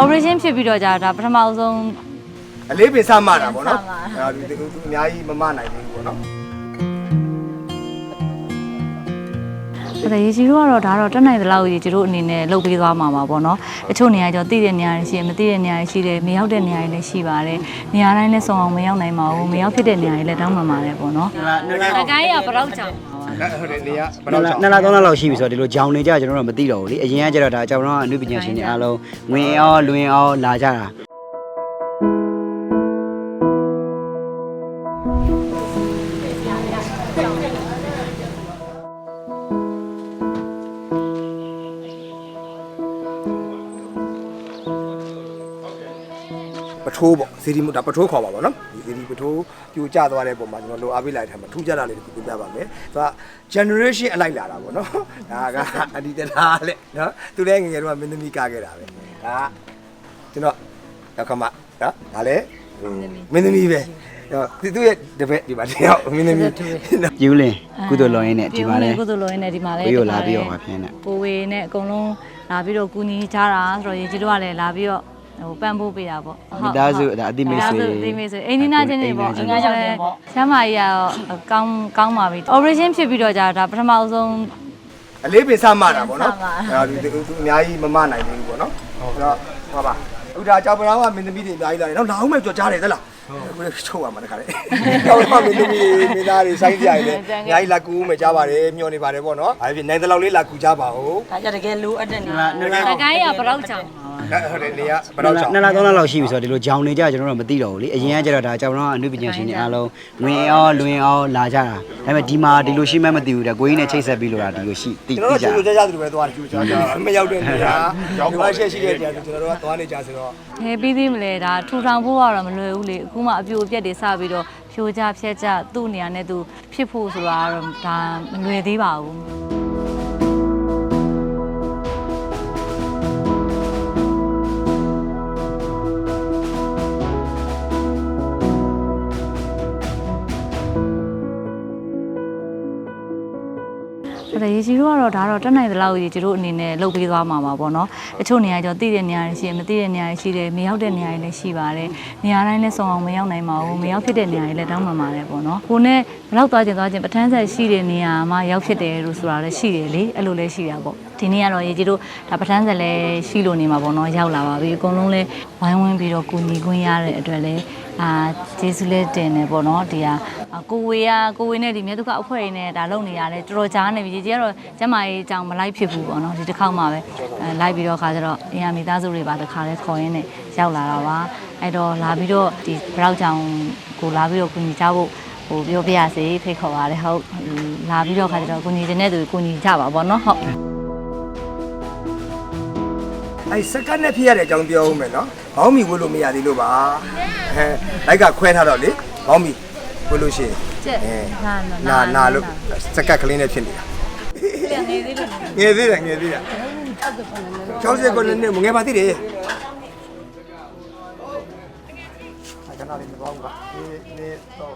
operation ဖြစ်ပြီးတော့ကြာဒါပထမအဆုံး အလေးပင်စမတာပေါ့နော်စမတာ အဲဒါသူသူအများကြီးမမနိုင်သေးဘူးပေါ့နော်ဒါရေကြီးတို့ကတော့ဒါတော့တက်နိုင်သလောက်ရေကြီးတို့အနေနဲ့လုပ်ပေးသွားမှာပါပေါ့နော်တချို့နေရာကျတော့တည်တဲ့နေရာတွေရှိတယ်မတည်တဲ့နေရာတွေရှိတယ်မရောက်တဲ့နေရာတွေလည်းရှိပါတယ်နေရာတိုင်းလည်းစုံအောင်မရောက်နိုင်ပါဘူးမရောက်ဖြစ်တဲ့နေရာတွေလည်းတောင်းပန်ပါတယ်ပေါ့နော်ငကိုင်းကဘရောက်ချောင်း ဟုတ်တယ်နေရဘယ်နှစ်တော့လနှစ်လသုံးလလောက်ရှိပြီဆိုတော့ဒီလိုဂျောင်နေကြကျွန်တော်တို့မသိတော့ဘူးလေအရင်ကကျတော့ဒါကျွန်တော်တို့ကအနုပညာရှင်တွေအားလုံးဝင်အောင်လွင်အောင်လာကြတာ ပထိုးပေါ့စီဒီဒါပထိုးခေါ်ပါပေါ့နော်ဒီစီဒီပထိုးပြိုကျသွားတဲ့ပုံမှာကျွန်တော်လိုအားပေးလိုက်ထားမှာထူးခြားတာလေးတစ်ခုပြပြပါမယ်သူက generation အလိုက်လာတာပေါ့နော်ဒါကအဒီတလားလေနော်သူလည်းငယ်ငယ်တော့မင်းသမီးကခဲ့တာပဲဒါကကျွန်တော်ရောက်ခမနော်ဒါလည်းမင်းသမီးပဲသူသူရဲ့တပည့်ဒီမှာတယောက်မင်းသမီးနော်ပြူးလင်ကုသိုလ်လောရင်းနဲ့ဒီမှာလဲကုသိုလ်လောရင်းနဲ့ဒီမှာလဲကိုရိုလာပြီးတော့ပါဖြင်းနဲ့ကိုဝေနဲ့အကုန်လုံးလာပြီးတော့ကူညီကြတာဆိုတော့ရေကြီးတို့ကလည်းလာပြီးတော့ ဟိုပံ့ပိုးပေးတာပေါ့မိသားစုဒါအတိမိတ်ဆွေမိသားအတိမိတ်ဆွေအိမ်နီးနားချင်းတွေပေါ့အိအမ်ငါနားကြောချင်းင့်တွေလည်းဆမ်းမကြီးကတော့ကောင်းကောင်းပါပြီ operation ဖြစ်ပြီးတော့ကြာဒါပထမအဆုံးအလေးပင်စမတာပေါ့နော်စမတာအဲဒါသူသူအများကြီးမမနိုင်သေးဘူးပေါ့နော်အဲ့တော့ဟောပါအခုဒါကြောက်ပရောင်းကမင်းသမီးတွေအများကြီးလာတယ်နော်လာအောင်မဲ့ကြော်ကြားတယ်သလားကိုယ်ချုပ်ရမှာတခါလေကြောက်ပရောင်းမင်းသမီးတွေမင်းသားတွေစိုင်းကြရတယ်အများကြီးလာကူမယ်ကြားပါတယ်မျှော်နေပါတယ်ပေါ့နော်အဲ့ဒီနိုင်တဲ့လောက်လေးလာကူကြပါဦးဒါကြတကယ်လိုအပ်တဲ့နေနှစ်လငကိုင်းကဘရောက်ချောင်း ဟုတ်တယ်နေရဘယ်တော့ချောင်းနှစ်လသုံးလလောက်ရှိပြီဆိုတော့ဒီလိုဂျောင်နေကြကျွန်တော်တို့မသိတော့ဘူးလေအရင်ကကျတော့ဒါကျွန်တော်တို့ကအနုပညာရှင်တွေအားလုံးဝင်အောင်လွင်အောင်လာကြတာဒါပေမဲ့ဒီမှာဒီလိုရှိမှမသိဘူးတဲ့ကိုကြီးနဲ့ချိတ်ဆက်ပြီးလို့တာဒီလိုရှိသိကျွန်တော်ကြတို့ကျိုးကြကြသူပဲသွားတယ်ကျိုးကြကြမရောက်တဲ့နေရာဒီမှာရှက်ရှိတဲ့နေရာကျွန်တော်တို့ကသွားနေကြဆိုတော့ဟဲပြီးသေးမလဲဒါထူထောင်ဖို့ကတော့မလွယ်ဘူးလေအခုမှအပြိုအပြက်တွေစပြီးတော့ဖြိုကြဖြက်ကြသူ့နေရာနဲ့သူဖြစ်ဖို့ဆိုတာကတော့ဒါမလွယ်သေးပါဘူး အဲ့ဒါရေကြီးတို့ကတော့ဒါတော့တက်နိုင်သလောက်ရေကြီးတို့အနေနဲ့လုပ်ပေးသွားမှာပါပေါ့နော်တချို့နေရာကျတော့တည်တဲ့နေရာတွေရှိတယ်မတည်တဲ့နေရာတွေရှိတယ်မရောက်တဲ့နေရာတွေလည်းရှိပါတယ်နေရာတိုင်းလည်းစုံအောင်မရောက်နိုင်ပါဘူးမရောက်ဖြစ်တဲ့နေရာတွေလည်းတောင်းပန်ပါတယ်ပေါ့နော်ကိုနဲ့ဘလောက်သွားကျင်သွားကျင်ပထန်းဆက်ရှိတဲ့နေရာမှာရောက်ဖြစ်တယ်လို့ဆိုတာလည်းရှိတယ်လေအဲ့လိုလည်းရှိတာပေါ့ ဒီနေ့ကတော့ရေကြီးတို့ဒါပထန်းဆက်လည်းရှိလို့နေမှာပေါ့နော်ရောက်လာပါပြီအကုန်လုံးလည်းဝိုင်းဝန်းပြီးတော့ကူညီခွင့်ရတဲ့အတွက်လည်းအာကျေးဇူးလည်းတင်တယ်ပေါ့နော်ဒီဟာအာကိုဝေကကိုဝေနဲ့ဒီမြတ်ဒုက္ခအဖွဲ့ရင်းနဲ့ဒါလုပ်နေရတယ်တော်တော်ကြားနေပြီကြီးကတော့ကျမကြီးအကြောင်းမလိုက်ဖြစ်ဘူးပေါ့နော်ဒီတစ်ခေါက်မှပဲအဲလိုက်ပြီးတော့ခါကျတော့အင်ယာမိသားစုတွေပါတစ်ခါလဲခေါ်ရင်းနဲ့ရောက်လာတာပါအဲ့တော့လာပြီးတော့ဒီဘရောက်ကြောင်ကိုလာပြီးတော့ကူညီကြဖို့ဟိုပြောပြရစေဖိတ်ခေါ်ပါတယ်ဟုတ်လာပြီးတော့ခါကျတော့ကူညီတဲ့သူကူညီကြပါပေါ့နော်ဟုတ် အဲစကတ်နဲ့ဖြစ်ရတဲ့အကြောင်းပြောဦးမယ်နော်ဘောင်းမီဝတ်လို့မရသေးလို့ပါအဲလိုက်ကခွဲထားတော့လေဘောင်းမီဝတ်လို့ရှိရင်ကျက်အဲနာနာနာလို့စကတ်ကလေးနဲ့ဖြစ်နေတာပြန်နေသေးလို့ငယ်သေးတယ်ငယ်သေးတယ်60ကိုလည်းငယ်ပါသေးတယ်ခဏလေးမပေါ့ဘူးကဒီဒီတော့